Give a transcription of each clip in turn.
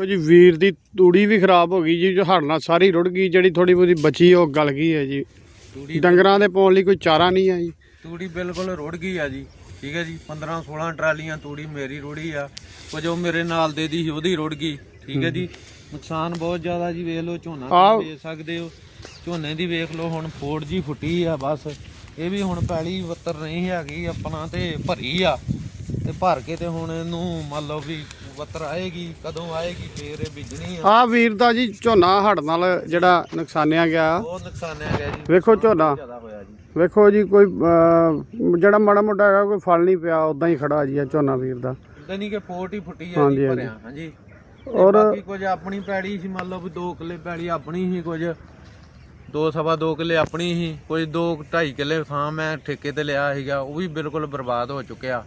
ਦੇਖੋ ਜੀ ਵੀਰ ਦੀ ਤੂੜੀ ਵੀ ਖਰਾਬ ਹੋ ਗਈ ਜੀ ਜੋ ਹੜਨਾ ਸਾਰੀ ਰੁੜ ਗਈ ਜਿਹੜੀ ਥੋੜੀ ਬਹੁਤੀ ਬਚੀ ਉਹ ਗਲ ਗਈ ਹੈ ਜੀ। ਡੰਗਰਾਂ ਦੇ ਪਾਉਣ ਲਈ ਕੋਈ ਚਾਰਾ ਨਹੀਂ ਹੈ ਜੀ। ਤੂੜੀ ਬਿਲਕੁਲ ਰੁੜ ਗਈ ਆ ਜੀ ਠੀਕ ਹੈ ਜੀ 15 16 ਟਰਾਲੀਆਂ ਤੂੜੀ ਮੇਰੀ ਰੁੜੀ ਆ ਕੁਝ ਉਹ ਮੇਰੇ ਨਾਲ ਦੇ ਦੀ ਸੀ ਉਹਦੀ ਰੁੜ ਗਈ ਠੀਕ ਹੈ ਜੀ। ਨੁਕਸਾਨ ਬਹੁਤ ਜ਼ਿਆਦਾ ਜੀ ਵੇਖ ਲਓ ਝੋਨਾ ਤੁਸੀਂ ਵੇਚ ਸਕਦੇ ਹੋ ਝੋਨੇ ਦੀ ਵੇਖ ਲਓ ਹੁਣ ਫੋੜ ਜੀ ਫੁੱਟੀ ਆ ਬਸ। ਇਹ ਵੀ ਹੁਣ ਪੈਲੀ ਵੱਤਰ ਨਹੀਂ ਹੈਗੀ ਆਪਣਾ ਤੇ ਭਰੀ ਆ ਤੇ ਭਰ ਕੇ ਤੇ ਹੁਣ ਇਹਨੂੰ ਮੰਨ ਲਓ ਵੀ ਵੱਤਰ ਆਏਗੀ ਕਦੋਂ ਆਏਗੀ ਫੇਰ ਇਹ ਬੀਜਣੀ ਆ। ਆਹ ਵੀਰ ਦਾ ਜੀ ਝੋਨਾ ਹੜ ਨਾਲ ਜਿਹੜਾ ਨੁਕਸਾਨਿਆ ਗਿਆ। ਬਹੁਤ ਨੁਕਸਾਨਿਆ ਗਿਆ ਜੀ। ਵੇਖੋ ਝੋਨਾ। ਜ਼ਿਆਦਾ ਹੋਇਆ ਜੀ। ਵੇਖੋ ਜੀ ਕੋਈ ਅਹ, ਜਿਹੜਾ ਮਾੜਾ ਮੋਟਾ ਹੈਗਾ ਕੋਈ ਫਲ ਨਹੀਂ ਪਿਆ ਉਦਾਂ ਹੀ ਖੜਾ ਜੀ ਇਹ ਝੋਨਾ ਵੀਰ ਦਾ। ਨਹੀਂ ਕਿ ਫੋਟ ਹੀ ਫੁੱਟੀ ਆ ਹਾਂਜੀ, ਜੀ। ਭਰਿਆ ਹਾਂਜੀ। ਔਰ- ਔਰ ਬਾਕੀ ਕੁਝ ਆਪਣੀ ਪੈੜੀ ਸੀ ਮੰਨ ਲਓ ਵੀ 2 ਕਿੱਲੇ ਪੈੜੀ ਆਪਣੀ ਸੀ ਕੁਝ। ਦੋ ਸਵਾ ਦੋ ਕਿੱਲੇ ਆਪਣੀ ਸੀ ਕੁਝ 2 2.5 ਕਿੱਲੇ ਥਾਂ ਮੈਂ ਠੇਕੇ ਤੇ ਲਿਆ ਸੀਗਾ ਉਹ ਵੀ ਬਿਲਕੁਲ ਬਰਬਾਦ ਹੋ ਚੁੱਕਿਆ।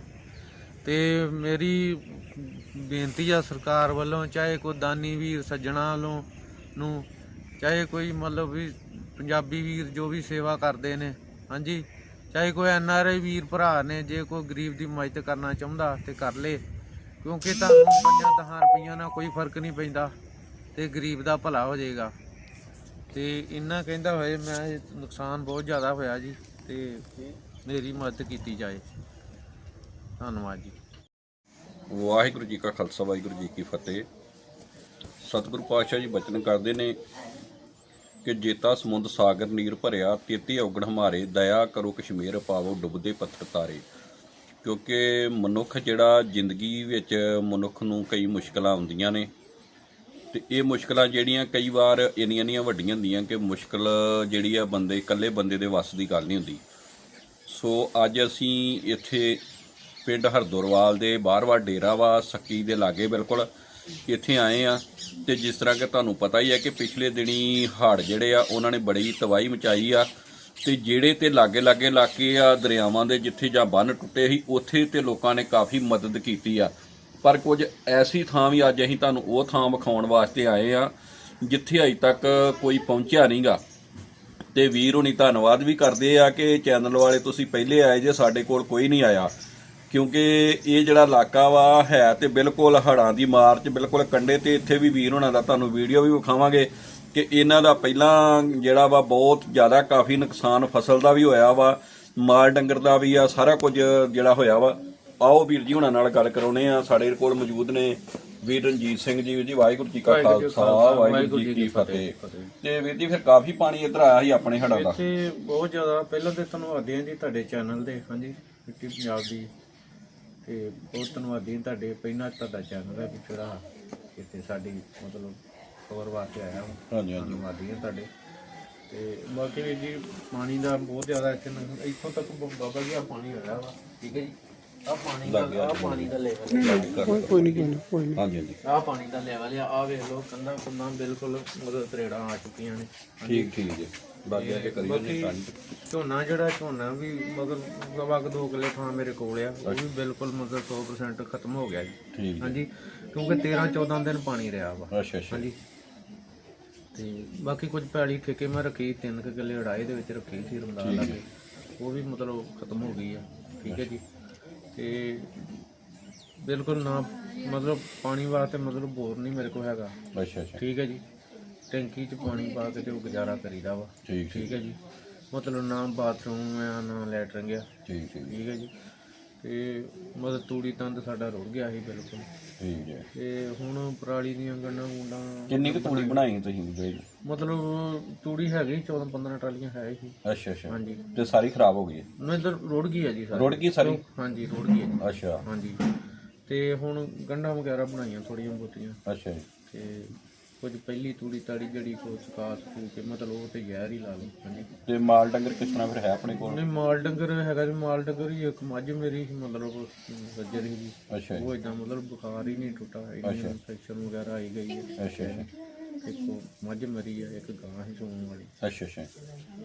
ਤੇ ਮੇਰੀ ਬੇਨਤੀ ਆ ਸਰਕਾਰ ਵੱਲੋਂ, ਚਾਹੇ ਕੋਈ ਦਾਨੀ ਵੀਰ ਸੱਜਣਾ ਵੱਲੋਂ ਨੂੰ, ਚਾਹੇ ਕੋਈ ਮਤਲਬ ਵੀ ਪੰਜਾਬੀ ਵੀਰ ਜੋ ਵੀ ਸੇਵਾ ਕਰਦੇ ਨੇ, ਹਾਂਜੀ? ਚਾਹੇ ਕੋਈ ਐਨ ਆਰ ਆਈ ਵੀਰ ਭਰਾ ਨੇ, ਜੇ ਕੋਈ ਗਰੀਬ ਦੀ ਮਦਦ ਕਰਨਾ ਚਾਹੁੰਦਾ ਤੇ ਕਰ ਲੇ, ਕਿਉਂਕਿ ਤੁਹਾਨੂੰ ਪੰਜਾਂ ਦਹਾਂ ਰੁਪਈਆਂ ਨਾਲ ਕੋਈ ਫ਼ਰਕ ਨਹੀਂ ਪੈਂਦਾ ਤੇ ਗਰੀਬ ਦਾ ਭਲਾ ਹੋ ਜਾਏਗਾ। ਤੇ ਇਹਨਾਂ ਕਹਿੰਦਾ ਹੋਏ, ਮੈਂ ਨੁਕਸਾਨ ਬਹੁਤ ਜ਼ਿਆਦਾ ਹੋਇਆ ਜੀ, ਤੇ ਮੇਰੀ ਮਦਦ ਕੀਤੀ ਜਾਏ। ਧੰਨਵਾਦ ਜੀ। ਵਾਹਿਗੁਰੂ ਜੀ ਕਾ ਖਾਲਸਾ, ਵਾਹਿਗੁਰੂ ਜੀ ਕੀ ਫਤਿਹ। ਸਤਿਗੁਰੂ ਪਾਤਸ਼ਾਹ ਜੀ ਬਚਨ ਕਰਦੇ ਨੇ ਕਿ ਜੇਤਾ ਸਮੁੰਦ ਸਾਗਰ ਨੀਰ ਭਰਿਆ, ਤੇਤੀ ਔਗਣ ਹਮਾਰੇ, ਦਇਆ ਕਰੋ ਕਸ਼ਮੀਰ ਪਾਵੋ ਡੁੱਬਦੇ ਪੱਥਰ ਤਾਰੇ। ਕਿਉਂਕਿ ਮਨੁੱਖ ਜਿਹੜਾ ਜ਼ਿੰਦਗੀ ਵਿੱਚ ਮਨੁੱਖ ਨੂੰ ਕਈ ਮੁਸ਼ਕਲਾਂ ਆਉਂਦੀਆਂ ਨੇ, ਤੇ ਇਹ ਮੁਸ਼ਕਲਾਂ ਜਿਹੜੀਆਂ ਕਈ ਵਾਰ ਇੰਨੀਆਂ ਇੰਨੀਆਂ ਵੱਡੀਆਂ ਹੁੰਦੀਆਂ ਕਿ ਮੁਸ਼ਕਲ ਜਿਹੜੀ ਆ ਬੰਦੇ, ਇਕੱਲੇ ਬੰਦੇ ਦੇ ਵੱਸ ਦੀ ਗੱਲ ਨਹੀਂ ਹੁੰਦੀ। ਸੋ ਅੱਜ ਅਸੀਂ ਇੱਥੇ ਪਿੰਡ ਹਰਦੁਰਵਾਲ ਦੇ ਬਾਹਰਵਾ ਡੇਰਾ ਵਾ, ਸੱਕੀ ਦੇ ਲਾਗੇ ਬਿਲਕੁਲ ਇੱਥੇ ਆਏ ਆ। ਤੇ ਜਿਸ ਤਰ੍ਹਾਂ ਕਿ ਤੁਹਾਨੂੰ ਪਤਾ ਹੀ ਹੈ ਕਿ ਪਿਛਲੇ ਦਿਨੀ ਹੜ੍ਹ ਜਿਹੜੇ ਆ, ਉਹਨਾਂ ਨੇ ਬੜੀ ਤਬਾਹੀ ਮਚਾਈ ਆ। ਤੇ ਜਿਹੜੇ ਤੇ ਲਾਗੇ ਲਾਗੇ ਇਲਾਕੇ ਆ, ਦਰਿਆਵਾਂ ਦੇ ਜਿੱਥੇ ਜਾਂ ਬੰਨ ਟੁੱਟੇ ਸੀ, ਉੱਥੇ ਤੇ ਲੋਕਾਂ ਨੇ ਕਾਫੀ ਮਦਦ ਕੀਤੀ ਆ। ਪਰ ਕੁਝ ਐਸੀ ਥਾਂ ਵੀ ਅੱਜ ਅਸੀਂ ਤੁਹਾਨੂੰ ਉਹ ਥਾਂ ਵਿਖਾਉਣ ਵਾਸਤੇ ਆਏ ਆ, ਜਿੱਥੇ ਅਜੇ ਤੱਕ ਕੋਈ ਪਹੁੰਚਿਆ ਨਹੀਂਗਾ ਤੇ ਵੀਰ ਹੁਣੀ ਧੰਨਵਾਦ ਵੀ ਕਰਦੇ ਆ ਕਿ ਚੈਨਲ ਵਾਲੇ ਤੁਸੀਂ ਪਹਿਲੇ ਆਏ ਜੇ, ਸਾਡੇ ਕੋਲ ਕੋਈ ਨਹੀਂ ਆਇਆ। ਕਿਉਂਕਿ ਇਹ ਜਿਹੜਾ ਇਲਾਕਾ ਵਾ ਹੈ ਤੇ ਬਿਲਕੁਲ ਹੜਾਂ ਦੀ ਮਾਰ ਚ ਬਿਲਕੁਲ ਕੰਡੇ ਤੇ ਇੱਥੇ ਵੀ ਵੀਰ ਹੁਣਾਂ ਦਾ ਤੁਹਾਨੂੰ ਵੀਡੀਓ ਵੀ ਵਿਖਾਵਾਂਗੇ ਕਿ ਇਹਨਾਂ ਦਾ ਪਹਿਲਾਂ ਜਿਹੜਾ ਵਾ ਬਹੁਤ ਜ਼ਿਆਦਾ ਕਾਫੀ ਨੁਕਸਾਨ ਫਸਲ ਦਾ ਵੀ ਹੋਇਆ ਵਾ ਮਾਲ ਡੰਗਰ ਦਾ ਵੀ ਆ ਸਾਰਾ ਕੁਝ ਜਿਹੜਾ ਹੋਇਆ ਵਾ। ਆਓ ਵੀਰ ਜੀ ਹੁਣਾਂ ਨਾਲ ਗੱਲ ਕਰਾਉਨੇ ਆ ਸਾਡੇ ਕੋਲ ਮੌਜੂਦ ਨੇ ਵੀਰ ਰਣਜੀਤ ਸਿੰਘ ਜੀ ਜੀ ਵਾਹਿਗੁਰੂ ਜੀ ਕਾ ਖਾਲਸਾ ਵਾਹਿਗੁਰੂ ਜੀ ਕੀ ਫਤਿਹ। ਤੇ ਵੀਰ ਜੀ ਫਿਰ ਕਾਫੀ ਪਾਣੀ ਇੱਧਰ ਆਇਆ ਸੀ ਆਪਣੇ ਹੜਾਂ ਦਾ। ਇੱਥੇ ਬਹੁਤ ਜ਼ਿਆਦਾ ਪਹਿਲਾਂ ਤੇ ਧੰਨਵਾਦੀ ਹਾਂ ਜੀ ਤੁਹਾਡੇ ਚੈਨਲ ਦੇ ਹਾਂਜੀ ਮਿੱਟੀ ਪੰਜਾਬ ਦੀ ਤੇ ਬਹੁਤ ਧੰਨਵਾਦੀ ਤੁਹਾਡੇ ਪਹਿਲਾਂ ਤੁਹਾਡਾ ਚੈਨਲ ਹੈ ਕਿ ਜਿਹੜਾ ਇੱਥੇ ਸਾਡੀ ਮਤਲਬ ਖਬਰ ਵਾਸਤੇ ਆਇਆ ਹਾਂ ਹਾਂਜੀ ਹਾਂਜੀ। ਧੰਨਵਾਦੀ ਹਾਂ ਤੁਹਾਡੇ। ਤੇ ਬਾਕੀ ਵੀ ਜੀ ਪਾਣੀ ਦਾ ਬਹੁਤ ਜ਼ਿਆਦਾ ਇੱਥੇ ਨਾ- ਇੱਥੋਂ ਤੱਕ ਬ- ਬਾਬਾ ਜੀ ਆ ਪਾਣੀ ਆਇਆ ਵਾ ਠੀਕ ਹੈ ਜੀ? ਆ ਪਾਣੀ ਦਾ ਆ ਪਾਣੀ ਦਾ ਲੈਵਲ ਹੈ ਕੋਈ ਕੋਈ ਨਹੀਂ ਕੋਈ ਨਹੀਂ ਕੋਈ ਨਹੀਂ। ਹਾਂਜੀ ਹਾਂਜੀ। ਆ ਪਾਣੀ ਦਾ ਲੈਵਲ ਆ। ਆ ਵੇਖ ਲਓ ਕੰਧਾਂ ਕੁੰਧਾਂ ਬਿਲਕੁਲ ਮਤਲਬ ਤਰੇੜਾਂ ਆ ਚੁੱਕੀਆਂ ਨੇ। ਠੀਕ ਠੀਕ ਜੀ। ਬਾਕੀ ਅੱਗੇ ਕਰੀਏ ਜੀ ਬਾਕੀ ਝੋਨਾ ਜਿਹੜਾ ਝੋਨਾ ਵੀ ਮਗਰ ਸਵਾ ਕੁ ਦੋ ਕਿੱਲੇ ਥਾਂ ਮੇਰੇ ਕੋਲ ਆ ਉਹ ਵੀ ਬਿਲਕੁਲ ਮਤਲਬ 100% ਖਤਮ ਹੋ ਗਿਆ ਜੀ। ਠੀਕ ਹਾਂਜੀ ਕਿਉਂਕਿ 13 14 ਦਿਨ ਪਾਣੀ ਰਿਹਾ ਵਾ। ਅੱਛਾ ਅੱਛਾ। ਹਾਂਜੀ। ਤੇ ਬਾਕੀ ਕੁਝ ਪੈੜੀ ਠੇਕੇ ਮੈਂ ਰੱਖੀ ਤਿੰਨ ਕੁ ਕਿੱਲੇ ਅੜਾਈ ਦੇ ਵਿੱਚ ਰੱਖੀ ਸੀ ਰਮਦਾਨ ਲਾਗੇ। ਉਹ ਵੀ ਮਤਲਬ ਖਤਮ ਹੋ ਗਈ ਆ। ਠੀਕ ਹੈ ਜੀ। ਤੇ ਬਿਲਕੁਲ ਨਾ ਮਤਲਬ ਪਾਣੀ ਵਾਸਤੇ ਮਤਲਬ ਬੋਰ ਨਹੀਂ ਮੇਰੇ ਕੋਲ ਹੈਗਾ। ਅੱਛਾ ਅੱਛਾ। ਠੀਕ ਹੈ ਜੀ। ਟੈਂਕੀ 'ਚ ਪਾਣੀ ਪਾ ਕੇ ਤੇ ਉਹ ਗੁਜ਼ਾਰਾ ਕਰੀਦਾ ਵਾ। ਠੀਕ ਠੀਕ। ਹੈ ਜੀ। ਮਤਲਬ ਨਾ ਬਾਥਰੂਮ ਆ ਨਾ ਲੈਟਰਿੰਗ ਆ ਠੀਕ ਠੀਕ। ਠੀਕ ਹੈ ਜੀ। ਤੇ ਮਤਲਬ ਤੂੜੀ ਤੰਦ ਸਾਡਾ ਰੁੜ ਗਿਆ ਸੀ ਬਿਲਕੁਲ। ਠੀਕ ਹੈ। ਤੇ ਹੁਣ ਪਰਾਲੀ ਦੀਆਂ ਗੰਨਾਂ ਗੁੰਡਾਂ ਕਿੰਨੀ ਕੁ ਤੂੜੀ ਬਣਾਈ ਤੁਸੀਂ ਜੀ ਮਤਲਬ ਤੂੜੀ ਹੈਗੀ 14 15 ਟਰਾਲੀਆਂ ਹੈ ਹੀ। ਅੱਛਾ ਅੱਛਾ। ਹਾਂਜੀ। ਤੇ ਸਾਰੀ ਖਰਾਬ ਹੋ ਗਈ ਹੈ? ਨਾ ਇਧਰ ਰੁੜ ਗਈ ਹੈ ਜੀ ਸਾਰੀ। ਰੁੜ ਗਈ ਸਾਰੀ? ਹਾਂਜੀ ਰੁੜ ਗਈ ਹੈ ਜੀ। ਅੱਛਾ। ਹਾਂਜੀ। ਤੇ ਹੁਣ ਗੰਢਾਂ ਵਗੈਰਾ ਬਣਾਈਆਂ ਥੋੜੀਆਂ ਬਹੁਤੀਆਂ। ਅੱਛਾ ਜੀ। ਤੇ ਕੁਝ ਪਹਿਲੀ ਤੂੜੀ ਤਾੜੀ ਜਿਹੜੀ ਕੋ ਸੁਕਾ ਸਕੂ ਕੇ ਮਤਲਬ ਉਹ ਤੇ ਜ਼ਹਿਰ ਹੀ ਲਾ ਲਓ। ਹਾਂਜੀ ਤੇ ਮਾਲ ਡੰਗਰ ਕਿਸ ਤਰ੍ਹਾਂ ਫਿਰ ਹੈ ਆਪਣੇ ਕੋਲ? ਨਹੀਂ ਮਾਲ ਡੰਗਰ ਹੈਗਾ ਜੀ ਮਾਲ ਡੰਗਰ ਹੀ ਇੱਕ ਮੱਝ ਮੇਰੀ ਸੀ ਮਤਲਬ ਸੱਜਰ ਸੀ ਜੀ। ਅੱਛਾ ਜੀ। ਉਹ ਇਦਾਂ ਮਤਲਬ ਬੁਖਾਰ ਹੀ ਨਹੀਂ ਟੁੱਟਾ ਇੰਨੀ ਇਨਫੈਕਸ਼ਨ ਵਗੈਰਾ ਆਈ ਗਈ ਹੈ। ਅੱਛਾ ਅੱਛਾ ਇੱਕ ਮੱਝ ਮਰੀ ਆ ਇੱਕ ਗਾਂ ਹੀ ਸੂਣ ਵਾਲੀ। ਅੱਛਾ ਅੱਛਾ।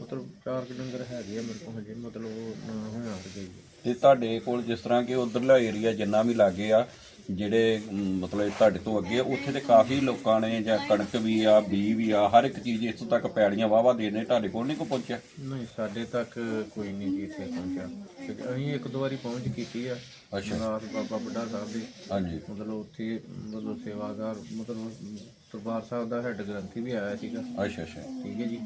ਮਤਲਬ ਚਾਰ ਕੁ ਡੰਗਰ ਹੈਗੇ ਆ ਮੇਰੇ ਕੋਲ ਹਜੇ ਮਤਲਬ ਉਹ ਨਾ ਹੋਇਆ ਤੇ ਗਈ ਹੈ। ਤੇ ਤੁਹਾਡੇ ਕੋਲ ਜਿਸ ਤਰ੍ਹਾਂ ਕਿ ਉਧਰਲਾ ਏਰੀਆ ਜਿੰਨਾ ਵੀ ਲਾਗੇ ਆ ਜਿਹੜੇ ਮਤਲਬ ਤੁਹਾਡੇ ਤੋਂ ਅੱਗੇ ਉੱਥੇ ਤੇ ਕਾਫੀ ਲੋਕਾਂ ਨੇ ਜਾਂ ਕਣਕ ਵੀ ਆ ਬੀ ਵੀ ਆ ਹਰ ਇੱਕ ਚੀਜ਼ ਇੱਥੋਂ ਤੱਕ ਪੈੜੀਆਂ ਵਾਵਾ ਦੇ ਨੇ ਤੁਹਾਡੇ ਕੋਲ ਨਹੀਂ ਕੋ ਪਹੁੰਚਿਆ? ਨਹੀਂ ਸਾਡੇ ਤੱਕ ਕੋਈ ਨਹੀਂ ਜੀ ਇੱਥੇ ਪਹੁੰਚਿਆ। ਤੇ ਅਸੀਂ ਇੱਕ ਦੋ ਵਾਰੀ ਪਹੁੰਚ ਕੀਤੀ ਆ ਅੱਛਾ। ਨਾਥ ਬਾਬਾ ਬੁੱਢਾ ਸਾਹਿਬ ਦੀ। ਹਾਂਜੀ। ਮਤਲਬ ਉੱਥੇ ਮਤਲਬ ਸੇਵਾਦਾਰ ਮਤਲਬ ਦਰਬਾਰ ਸਾਹਿਬ ਦਾ ਹੈੱਡ ਗ੍ਰੰਥੀ ਵੀ ਆਇਆ ਸੀਗਾ। ਅੱਛਾ ਅੱਛਾ। ਠੀਕ ਹੈ ਜੀ।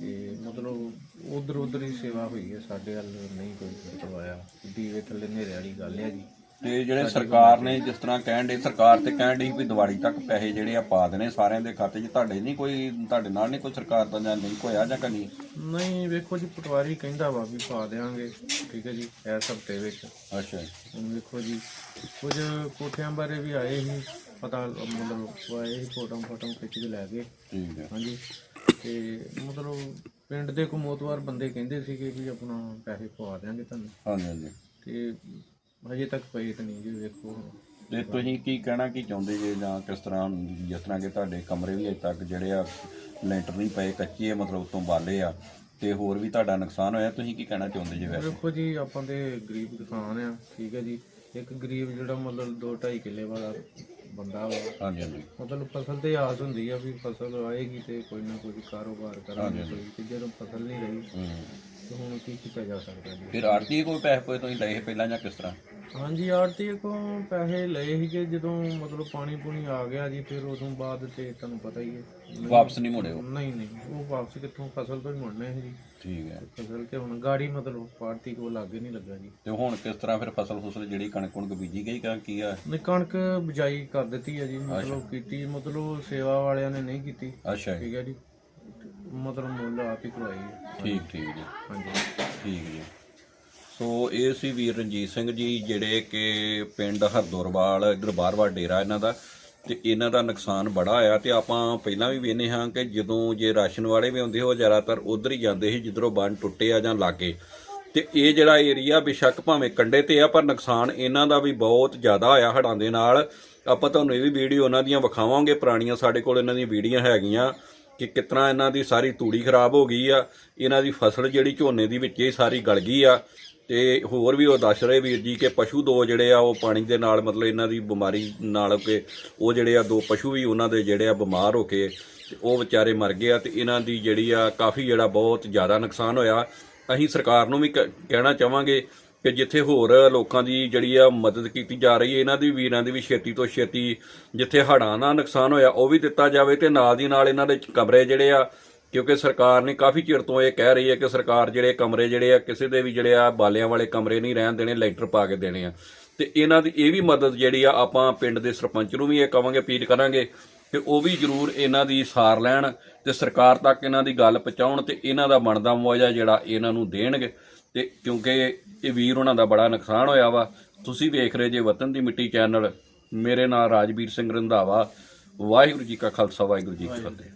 ਤੇ ਮਤਲਬ ਉਧਰ ਉਧਰ ਹੀ ਸੇਵਾ ਹੋਈ ਹੈ ਸਾਡੇ ਵੱਲ ਨਹੀਂ ਕੋਈ ਆਇਆ ਦੀਵੇ ਥੱਲੇ ਹਨੇਰੇ ਵਾਲੀ ਗੱਲ ਹੈ ਜੀ। ਤੇ ਜਿਹੜੇ ਸਰਕਾਰ ਨੇ ਜਿਸ ਤਰ੍ਹਾਂ ਕਹਿਣ ਦੇ ਸਰਕਾਰ ਤੇ ਕਹਿਣ ਦੀ ਵੀ ਦੀਵਾਲੀ ਤੱਕ ਪੈਸੇ ਜਿਹੜੇ ਆ ਪਾ ਦੇਣੇ ਸਾਰਿਆਂ ਦੇ ਖਾਤੇ 'ਚ ਤੁਹਾਡੇ ਨਹੀਂ ਕੋਈ ਤੁਹਾਡੇ ਨਾਲ ਨਹੀਂ ਕੋਈ ਸਰਕਾਰ ਦਾ ਜਾਂ ਲਿੰਕ ਹੋਇਆ ਜਾਂ ਕਨੀ? ਨਹੀਂ ਵੇਖੋ ਜੀ ਪਟਵਾਰੀ ਕਹਿੰਦਾ ਵਾ ਵੀ ਪਾ ਦੇਵਾਂਗੇ ਠੀਕ ਹੈ ਜੀ ਇਸ ਹਫ਼ਤੇ ਵਿੱਚ। ਅੱਛਾ। ਹੁਣ ਵੇਖੋ ਜੀ ਕੁਝ ਕੋਠਿਆਂ ਬਾਰੇ ਵੀ ਆਏ ਸੀ ਪਤਾ ਮਤਲਬ ਉਹ ਆਏ ਸੀ ਫੋਟੋ ਫੋਟੋ ਖਿੱਚ ਕੇ ਲੈ ਗਏ। ਠੀਕ ਹੈ। ਹਾਂਜੀ ਤੇ ਮਤਲਬ ਪਿੰਡ ਦੇ ਕੋ ਮੋਤਵਾਰ ਬੰਦੇ ਕਹਿੰਦੇ ਸੀਗੇ ਵੀ ਆਪਣਾ ਪੈਸੇ ਪਵਾ ਦਿਆਂਗੇ ਤੁਹਾਨੂੰ। ਹਾਂਜੀ ਹਾਂਜੀ। ਤੇ ਹਜੇ ਤੱਕ ਤਾਂ ਨਹੀਂ ਜੀ ਵੇਖੋ। ਤੇ ਤੁਸੀਂ ਕੀ ਕਹਿਣਾ ਕੀ ਚਾਹੁੰਦੇ ਜੇ ਜਾਂ ਕਿਸ ਤਰ੍ਹਾਂ ਜਿਸ ਤਰ੍ਹਾਂ ਕਿ ਤੁਹਾਡੇ ਕਮਰੇ ਵੀ ਅਜੇ ਤੱਕ ਜਿਹੜੇ ਆ ਲੈਂਟਰ ਨਹੀਂ ਪਏ ਕੱਚੇ ਆ ਮਤਲਬ ਉਤੋਂ ਬਾਲੇ ਆ ਤੇ ਹੋਰ ਵੀ ਤੁਹਾਡਾ ਨੁਕਸਾਨ ਹੋਇਆ? ਤੁਸੀਂ ਕੀ ਕਹਿਣਾ ਚਾਹੁੰਦੇ ਜੇ ਵੈਸੇ? ਵੇਖੋ ਜੀ ਆਪਾਂ ਤੇ ਗਰੀਬ ਕਿਸਾਨ ਆ ਠੀਕ ਹੈ ਜੀ। ਇੱਕ ਗਰੀਬ ਜਿਹੜਾ ਮਤਲਬ 2 2.5 ਕਿੱਲੇ ਵਾਲਾ ਬੰਦਾ ਵਾ। ਹਾਂਜੀ ਹਾਂਜੀ। ਮਤਲਬ ਫਸਲ ਤੇ ਆਸ ਹੁੰਦੀ ਆ ਵੀ ਫਸਲ ਆਏਗੀ ਤੇ ਕੋਈ ਨਾ ਕੋਈ ਕਾਰੋਬਾਰ ਕਰਾਂਗੇ ਕੋਈ ਤੇ ਜਦੋਂ ਫਸਲ ਨਹੀਂ ਰਹੀ। ਤੇ ਹੁਣ ਕੀ ਕੀਤਾ ਜਾ ਸਕਦਾ ਜੀ? ਫਿਰ ਆਰਤੀ ਕੋਈ ਪੈਸੇ ਪਏ ਤੁਸੀਂ ਲਏ ਪਹਿਲਾਂ ਜਾਂ ਕਿਸ ਤਰ੍ਹਾਂ? ਹਾਂਜੀ ਆੜਤੀ ਕੋ ਪੈਸੇ ਲਏ ਸੀਗੇ ਜਦੋਂ ਮਤਲਬ ਪਾਣੀ ਪੂਣੀ ਆ ਗਿਆ ਜੀ ਫਿਰ ਉਦੋਂ ਬਾਅਦ ਤੇ ਤੁਹਾਨੂੰ ਪਤਾ ਹੀ ਹੈ। ਵਾਪਸ ਨਹੀਂ ਮੁੜੇ ਉਹ ਨਹੀਂ ਨਹੀਂ ਉਹ ਵਾਪਸ ਕਿੱਥੋਂ ਫਸਲ ਤੋਂ ਹੀ ਮੁੜਨੇ ਸੀ ਜੀ। ਠੀਕ ਹੈ। ਫਸਲ ਤੇ ਹੁਣ ਗਾੜੀ ਮਤਲਬ ਆੜਤੀ ਕੋ ਲਾਗੇ ਨਹੀਂ ਲੱਗਾ ਜੀ। ਤੇ ਹੁਣ ਕਿਸ ਤਰ੍ਹਾਂ ਫਿਰ ਫਸਲ ਫਸਲ ਜਿਹੜੀ ਕਣਕ ਕੁਣਕ ਬੀਜੀ ਗਈ ਕਾ ਕੀ ਆ? ਨਹੀਂ ਕਣਕ ਬਿਜਾਈ ਕਰ ਦਿੱਤੀ ਹੈ ਜੀ ਮਤਲਬ ਕੀਤੀ ਮਤਲਬ ਸੇਵਾ ਵਾਲਿਆਂ ਨੇ ਨਹੀਂ ਕੀਤੀ। ਅੱਛਾ ਠੀਕ ਹੈ ਜੀ। ਮਤਲਬ ਮੁੱਲ ਆਪ ਹੀ ਕਰਵਾਈ ਹੈ। ਠੀਕ ਠੀਕ ਜੀ। ਹਾਂਜੀ। ਠੀਕ ਜੀ। ਸੋ ਇਹ ਸੀ ਵੀਰ ਰਣਜੀਤ ਸਿੰਘ ਜੀ ਜਿਹੜੇ ਕਿ ਪਿੰਡ ਹਰਦੋਰਵਾਲ ਇਧਰ ਡੇਰਾ ਇਹਨਾਂ ਦਾ। ਤੇ ਇਹਨਾਂ ਦਾ ਨੁਕਸਾਨ ਬੜਾ ਆਇਆ ਤੇ ਆਪਾਂ ਪਹਿਲਾਂ ਵੀ ਵੇਨੇ ਹਾਂ ਕਿ ਜਦੋਂ ਜੇ ਰਾਸ਼ਨ ਵਾਲੇ ਵੀ ਆਉਂਦੇ ਉਹ ਜ਼ਿਆਦਾਤਰ ਉਧਰ ਹੀ ਜਾਂਦੇ ਸੀ ਜਿੱਧਰੋਂ ਬੰਨ ਟੁੱਟੇ ਆ ਜਾਂ ਲਾਗੇ। ਤੇ ਇਹ ਜਿਹੜਾ ਏਰੀਆ ਬਿਸ਼ੱਕ ਭਾਵੇਂ ਕੰਡੇ ਤੇ ਆ ਪਰ ਨੁਕਸਾਨ ਇਹਨਾਂ ਦਾ ਵੀ ਬਹੁਤ ਜ਼ਿਆਦਾ ਹੋਇਆ ਹੜਾਂ ਦੇ ਨਾਲ। ਆਪਾਂ ਤੁਹਾਨੂੰ ਇਹ ਵੀ ਵੀਡੀਓ ਉਹਨਾਂ ਦੀਆਂ ਵਿਖਾਵਾਂਗੇ ਪੁਰਾਣੀਆਂ ਸਾਡੇ ਕੋਲ ਇਹਨਾਂ ਦੀਆਂ ਵੀਡੀਓ ਹੈਗੀਆਂ। ਕਿ ਕਿਤਨਾ ਇਹਨਾਂ ਦੀ ਸਾਰੀ ਤੂੜੀ ਖਰਾਬ ਹੋ ਗਈ ਆ, ਇਹਨਾਂ ਦੀ ਫਸਲ ਜਿਹੜੀ ਝੋਨੇ ਦੀ ਵਿੱਚ ਹੀ ਸਾਰੀ ਗਲ ਗਈ ਆ। ਤੇ ਹੋਰ ਵੀ ਉਹ ਦੱਸ ਰਹੇ ਵੀਰ ਜੀ ਕਿ ਪਸ਼ੂ ਦੋ ਜਿਹੜੇ ਆ, ਉਹ ਪਾਣੀ ਦੇ ਨਾਲ ਮਤਲਬ ਇਹਨਾਂ ਦੀ ਬਿਮਾਰੀ ਨਾਲ ਕਿ ਉਹ ਜਿਹੜੇ ਆ, ਦੋ ਪਸ਼ੂ ਵੀ ਉਹਨਾਂ ਦੇ ਜਿਹੜੇ ਆ ਬਿਮਾਰ ਹੋ ਕੇ ਤੇ ਉਹ ਵਿਚਾਰੇ ਮਰ ਗਏ ਆ ਤੇ ਇਹਨਾਂ ਦੀ ਜਿਹੜੀ ਆ ਕਾਫੀ ਜਿਹੜਾ ਬਹੁਤ ਜ਼ਿਆਦਾ ਨੁਕਸਾਨ ਹੋਇਆ। ਅਸੀਂ ਸਰਕਾਰ ਨੂੰ ਵੀ ਕ- ਕਹਿਣਾ ਚਾਹਾਂਗੇ ਕਿ ਜਿੱਥੇ ਹੋਰ ਲੋਕਾਂ ਦੀ ਜਿਹੜੀ ਆ ਮਦਦ ਕੀਤੀ ਜਾ ਰਹੀ ਹੈ, ਇਹਨਾਂ ਦੀ ਵੀਰਾਂ ਦੀ ਵੀ ਛੇਤੀ ਤੋਂ ਛੇਤੀ ਜਿੱਥੇ ਹੜ੍ਹਾਂ ਦਾ ਨੁਕਸਾਨ ਹੋਇਆ, ਉਹ ਵੀ ਦਿੱਤਾ ਜਾਵੇ ਤੇ ਨਾਲ ਦੀ ਨਾਲ ਇਹਨਾਂ ਦੇ ਕਮਰੇ ਜਿਹੜੇ ਆ, ਕਿਉਂਕਿ ਸਰਕਾਰ ਨੇ ਕਾਫੀ ਚਿਰ ਤੋਂ ਇਹ ਕਹਿ ਰਹੀ ਹੈ ਕਿ ਸਰਕਾਰ ਜਿਹੜੇ ਕਮਰੇ ਜਿਹੜੇ ਆ, ਕਿਸੇ ਦੇ ਵੀ ਜਿਹੜੇ ਆ ਬਾਲਿਆਂ ਵਾਲੇ ਕਮਰੇ ਨਹੀਂ ਰਹਿਣ ਦੇਣੇ, ਲੈਂਟਰ ਪਾ ਕੇ ਦੇਣੇ ਆ। ਤੇ ਇਹਨਾਂ ਦੀ ਇਹ ਵੀ ਮਦਦ ਜਿਹੜੀ ਆ, ਆਪਾਂ ਪਿੰਡ ਦੇ ਸਰਪੰਚ ਨੂੰ ਵੀ ਇਹ ਕਵਾਂਗੇ, ਅਪੀਲ ਕਰਾਂਗੇ ਕਿ ਉਹ ਵੀ ਜ਼ਰੂਰ ਇਹਨਾਂ ਦੀ ਸਾਰ ਲੈਣ ਤੇ ਸਰਕਾਰ ਤੱਕ ਇਹਨਾਂ ਦੀ ਗੱਲ ਪਹੁੰਚਾਉਣ ਤੇ ਇਹਨਾਂ ਦਾ ਬਣਦਾ ਮੁਆਵਜ਼ਾ ਜਿਹੜਾ ਇਹਨਾਂ ਨੂੰ ਦੇਣਗੇ। ਤੇ ਕਿਉਂਕਿ ਇਹ ਵੀਰ ਉਹਨਾਂ ਦਾ ਬੜਾ ਨੁਕਸਾਨ ਹੋਇਆ ਵਾ। ਤੁਸੀਂ ਵੇਖ ਰਹੇ ਜੇ ਵਤਨ ਦੀ ਮਿੱਟੀ ਚੈਨਲ। ਮੇਰੇ ਨਾਲ ਰਾਜਵੀਰ ਸਿੰਘ ਰੰਧਾਵਾ। ਵਾਹਿਗੁਰੂ ਜੀ ਕਾ ਖਾਲਸਾ, ਵਾਹਿਗੁਰੂ ਜੀ ਕੀ ਫਤਿਹ।